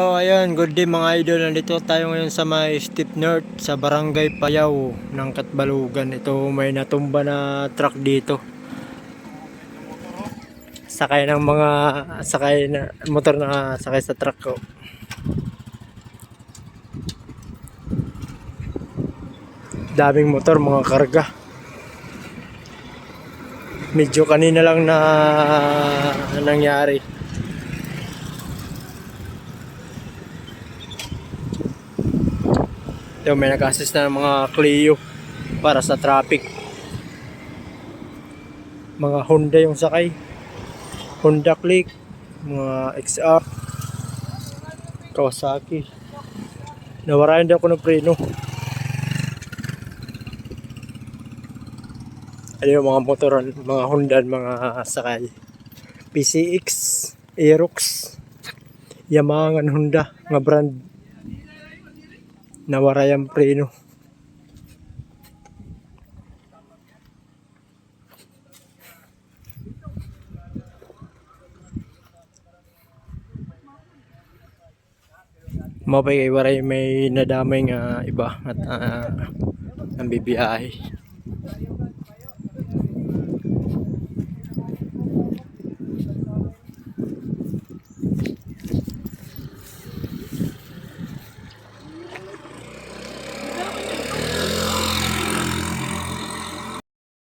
So ayun, good day mga idol. Nandito tayo ngayon sa may Steep North sa Barangay Payaw ng Katbalugan. Ito may natumba na truck dito. Sakay ng mga sakay na motor na sakay sa truck ko. Daming motor, mga karga. Medyo kanina lang na nangyari. Ito may nag-assist na ng mga Clio para sa traffic. Mga Honda yung sakay. Honda Click, mga XR, Kawasaki. Nawarayan din ako ng preno. Ano yung mga motor, mga Honda, mga sakay. PCX, Aerox, Yamaha, Honda, mga brand nawara yung preno. Mabay kay waray may nadamay nga iba at uh, ang bibiyahe.